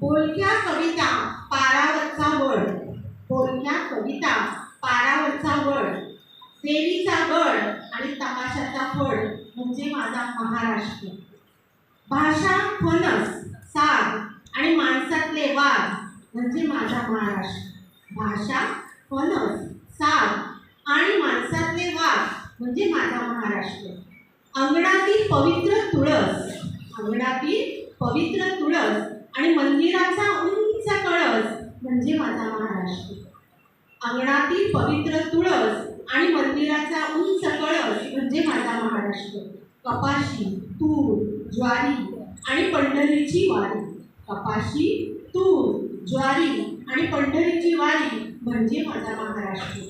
बोलक्या कविता पारावरचा वड. बोलक्या कविता पारावरचा वड. देवीचा गड आणि तमाशाचा फड म्हणजे माझा महाराष्ट्र. भाषा फणस साग आणि माणसातले वाद म्हणजे माझा महाराष्ट्र. भाषा फणस साग आणि माणसातले वाद म्हणजे माझा महाराष्ट्र. अंगणातील पवित्र तुळस. अंगणातील पवित्र तुळस आणि मंदिराचा उंच कळस म्हणजे माझा महाराष्ट्र. अंगणातील पवित्र तुळस आणि मंदिराचा उंच कळस म्हणजे माझा महाराष्ट्र. कपाशी तूर ज्वारी आणि पंढरीची वारी. कपाशी तूर ज्वारी आणि पंढरीची वारी म्हणजे माझा महाराष्ट्र.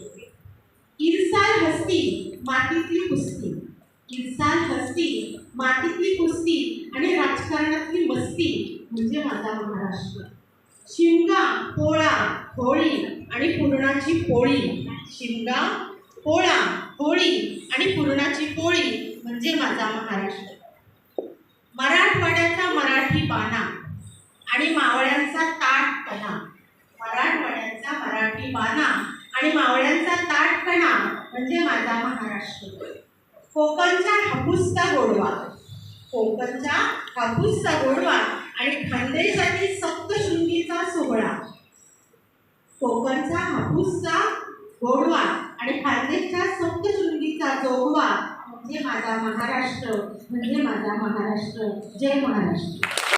इरसाल हस्ती मातीतली कुस्ती. इरसाल हस्ती मातीतली कुस्ती आणि राजकारणातली म्हणजे माझा महाराष्ट्र. शिमगा पोळा होळी आणि पुरणाची पोळी. शिमगा पोळा होळी आणि पुरणाची पोळी म्हणजे माझा महाराष्ट्र. मराठवाड्याचा मराठी पाना आणि मावळ्यांचा ताटपणा मराठवाड्याचा मराठी पाना आणि मावळ्यांचा ताटपणा म्हणजे माझा महाराष्ट्र. कोकणचा हापूसचा गोडवा. कोकणचा हापूसचा गोडवा. आणि खानदेशातील सप्तशृंगीचा सोहळा. कोकणचा हापूसचा गोडवा आणि खानदेशच्या सप्तशृंगीचा जोगवा म्हणजे माझा महाराष्ट्र म्हणजे माझा महाराष्ट्र. जय महाराष्ट्र.